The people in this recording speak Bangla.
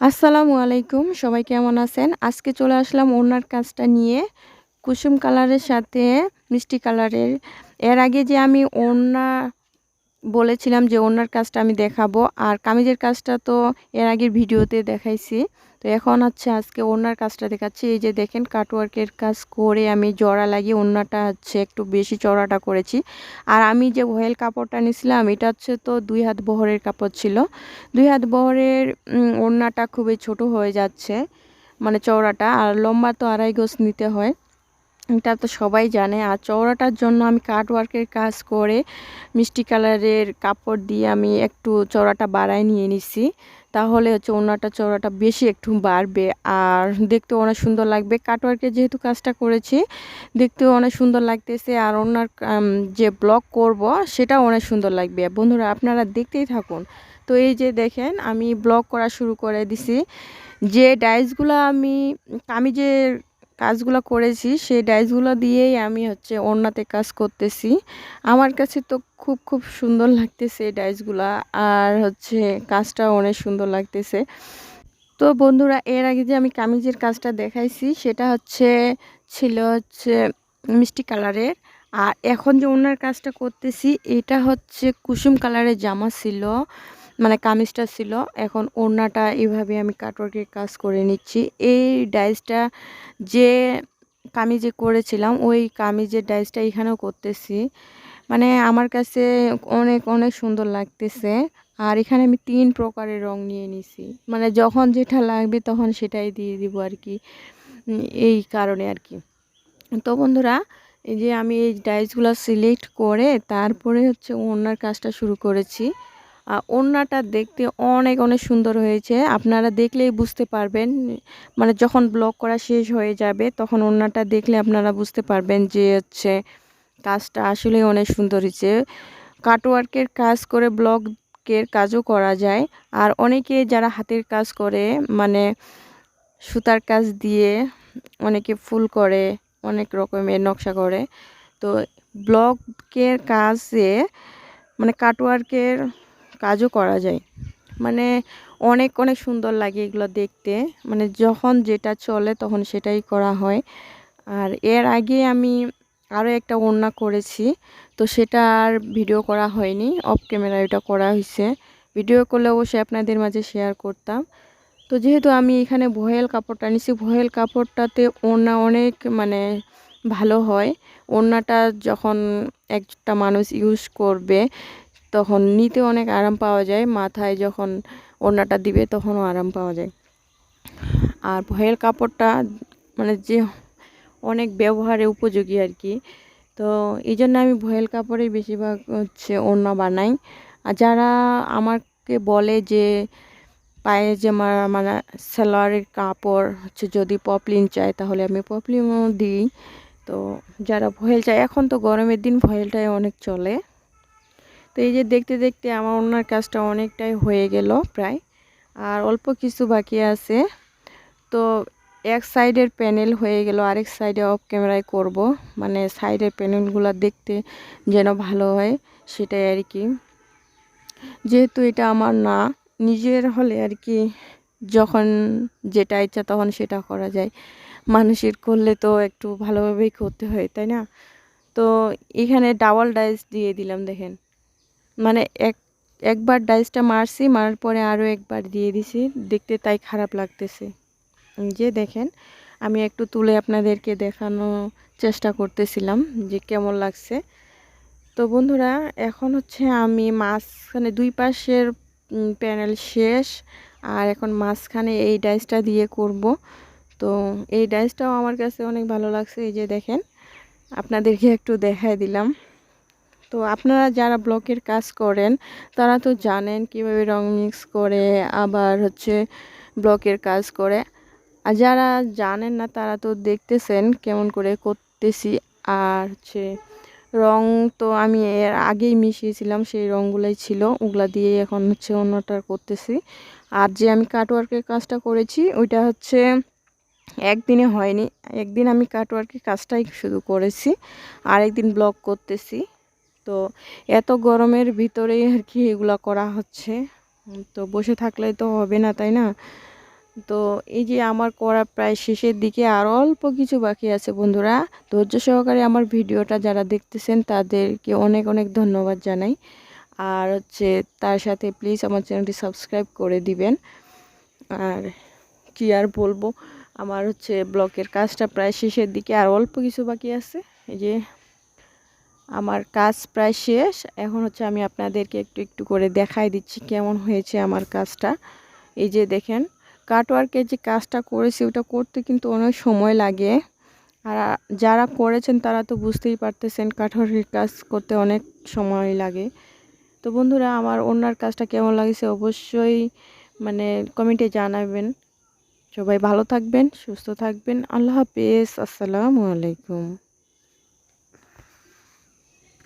আসসালামু আলাইকুম, সবাই কেমন আছেন? আজকে চলে আসলাম ওনার কাজটা নিয়ে। কুসুম কালারের সাথে মিষ্টি কালারের এর আগে যে আমি ওড়না বলেছিলাম যে ওড়নার কাজটা আমি দেখাবো। আর কামিজের কাজটা তো এর আগের ভিডিওতে দেখাইছি। তো এখন হচ্ছে আজকে ওড়নার কাজটা দেখাচ্ছি। এই যে দেখেন কাটওয়ার্কের কাজ করে আমি জড়া লাগিয়ে ওড়নাটা হচ্ছে একটু বেশি চড়াটা করেছি। আর আমি যে ভয়েল কাপড়টা নিয়েছিলাম এটা হচ্ছে তো দুই হাত বহরের কাপড় ছিল। দুই হাত বহরের ওড়নাটা খুবই ছোট হয়ে যাচ্ছে মানে চওড়াটা। আর লম্বা তো আড়াই গোছ নিতে হয়। এটা তো সবাই জানে। আর চওড়াটার জন্য আমি কাটওয়ার্কের কাজ করে মিষ্টি কালারের কাপড় দিয়ে আমি একটু চওড়াটা বাড়ায় নিয়ে নিছি। তাহলে হচ্ছে ওনাটা চওড়াটা বেশি একটু বাড়বে। আর দেখতেও অনেক সুন্দর লাগবে। কাটওয়ার্কের যেহেতু কাজটা করেছি, দেখতেও অনেক সুন্দর লাগতেছে। আর ওনার যে ব্লক করব সেটা অনেক সুন্দর লাগবে। বন্ধুরা, আপনারা দেখতেই থাকুন। তো এই যে দেখেন, আমি ব্লক করা শুরু করে দিছি। যে ডাইসগুলো আমি আমি যে কাজগুলো করেছি, সেই ডাইসগুলো দিয়েই আমি হচ্ছে ওড়নাতে কাজ করতেছি। আমার কাছে তো খুব খুব সুন্দর লাগতেছে এই ডাইসগুলো আর হচ্ছে কাজটা অনেক সুন্দর লাগতেছে। তো বন্ধুরা, এর আগে যে আমি কামিজের কাজটা দেখাইছি, সেটা হচ্ছে, ছিল হচ্ছে মিষ্টি কালারের, আর এখন যে ওনার কাজটা করতেছি, এটা হচ্ছে কুসুম কালারের জামা ছিল। মানে কামিজটা ছিল, এখন ওড়নাটা এইভাবে আমি কাটওয়ার্কের কাজ করে নিচ্ছি। এই ডাইসটা যে কামিজে করেছিলাম, ওই কামিজের ডাইসটা এখানেও করতেছি। মানে আমার কাছে অনেক অনেক সুন্দর লাগতেছে। আর এখানে আমি তিন প্রকারের রং নিয়ে নিছি। মানে যখন যেটা লাগবে তখন সেটাই দিয়ে দিব আর কি, এই কারণে আর কি। তো বন্ধুরা, এই যে আমি এই ডাইসগুলো সিলেক্ট করে তারপরে হচ্ছে ওনার কাজটা শুরু করেছি। ওড়নাটা দেখতে অনেক অনেক সুন্দর হয়েছে। আপনারা দেখলেই বুঝতে পারবেন মানে যখন ব্লক করা শেষ হয়ে যাবে, তখন ওড়নাটা দেখলে আপনারা বুঝতে পারবেন যে হচ্ছে কাজটা আসলে অনেক সুন্দর হয়েছে। কাটওয়ার্কের কাজ করে ব্লকের কাজও করা যায়। আর অনেকে যারা হাতের কাজ করে মানে সুতার কাজ দিয়ে অনেকে ফুল করে, অনেক রকমের নকশা করে। তো ব্লকের কাজে মানে কাটওয়ার্কের কাজও করা যায়। মানে অনেক অনেক সুন্দর লাগে এগুলো দেখতে। মানে যখন যেটা চলে তখন সেটাই করা হয়। আর এর আগে আমি আরও একটা ওড়না করেছি, তো সেটা আর ভিডিও করা হয়নি অফ ক্যামেরা এটা করা হয়েছে ভিডিও করলে অবশ্যই আপনাদের মাঝে শেয়ার করতাম। তো যেহেতু আমি এখানে ভয়েল কাপড়টা নিছি ভয়েল কাপড়টাতে ওড়না অনেক মানে ভালো হয়। ওড়নাটা যখন একটা মানুষ ইউজ করবে তখন নিতে অনেক আরাম পাওয়া যায়। মাথায় যখন ওড়নাটা দিবে তখনও আরাম পাওয়া যায়। আর ভয়েল কাপড়টা মানে যে অনেক ব্যবহারে উপযোগী আর কি। তো এই জন্য আমি ভয়েল কাপড়েই বেশিরভাগ হচ্ছে ওড়না বানাই। আর যারা আমাকে বলে যে পায়ে যে মানে সালোয়ারের কাপড় হচ্ছে যদি পপলিন চায় তাহলে আমি পপলিনও দিই। তো যারা ভয়েল চায়, এখন তো গরমের দিন ভয়েলটাই অনেক চলে। তো এই যে দেখতে দেখতে আমার ওনার কাজটা অনেকটাই হয়ে গেল প্রায়। আর অল্প কিছু বাকি আছে। তো এক সাইডের প্যানেল হয়ে গেল, আরেক সাইডে অফ ক্যামেরায় করব। মানে সাইডের প্যানেলগুলো দেখতে যেন ভালো হয়, সেটাই আর কি। যেহেতু এটা আমার না, নিজের হলে আর কি যখন যেটা ইচ্ছা তখন সেটা করা যায়। মানুষের করলে তো একটু ভালোভাবেই করতে হয়, তাই না? তো এখানে ডাবল ডাইস দিয়ে দিলাম, দেখেন। মানে এক, একবার ডাইসটা মারছি, মারার পরে আরও একবার দিয়ে দিছি, দেখতে তাই খারাপ লাগতেছে। যে দেখেন, আমি একটু তুলে আপনাদেরকে দেখানো চেষ্টা করতেছিলাম যে কেমন লাগছে। তো বন্ধুরা, এখন হচ্ছে আমি মাঝখানে দুই পাশের প্যানেল শেষ, আর এখন মাঝখানে এই ডাইসটা দিয়ে করব। তো এই ডাইসটাও আমার কাছে অনেক ভালো লাগছে, এই যে দেখেন, আপনাদেরকে একটু দেখায় দিলাম। তো আপনারা যারা ব্লকের কাজ করেন, তারা তো জানেন কীভাবে রং মিক্স করে আবার হচ্ছে ব্লকের কাজ করে। আর যারা জানেন না, তারা তো দেখতেছেন কেমন করে করতেছি। আর হচ্ছে রং তো আমি এর আগেই মিশিয়েছিলাম, সেই রঙগুলোই ছিল, ওগুলা দিয়ে এখন হচ্ছে অন্যটা করতেছি। আর যে আমি কাটওয়ার্কের কাজটা করেছি, ওইটা হচ্ছে একদিনে হয়নি। একদিন আমি কাটওয়ার্কের কাজটাই শুধু করেছি আর একদিন ব্লক করতেছি। তো এত গরমের ভিতরেই আর কি এগুলো করা হচ্ছে। তো বসে থাকলে তো হবে না, তাই না? তো এই যে আমার করা প্রায় শেষের দিকে আর অল্প কিছু বাকি আছে বন্ধুরা। ধৈর্য সহকারে আমার ভিডিওটা যারা দেখতেছেন তাদেরকে অনেক অনেক ধন্যবাদ জানাই। আর হচ্ছে তার সাথে প্লিজ আমার চ্যানেলটি সাবস্ক্রাইব করে দিবেন। আর কি আর বলব? আমার হচ্ছে ব্লকের কাজটা প্রায় শেষের দিকে আর অল্প কিছু বাকি আছে। এই যে আমার কাজ প্রায় শেষ। এখন হচ্ছে আমি আপনাদেরকে একটু একটু করে দেখাই দিচ্ছি কেমন হয়েছে আমার কাজটা। এই যে দেখেন কাটওয়ার্কের যে কাজটা করেছি ওটা করতে কিন্তু অনেক সময় লাগে। আর যারা করেছেন তারা তো বুঝতেই পারতেছেন কাঠওয়ার্কের কাজ করতে অনেক সময় লাগে। তো বন্ধুরা, আমার অন্যার কাজটা কেমন লাগছে অবশ্যই মানে কমেন্টে জানাবেন। সবাই ভালো থাকবেন, সুস্থ থাকবেন। আল্লাহ হাফেজ, আসসালামু আলাইকুম।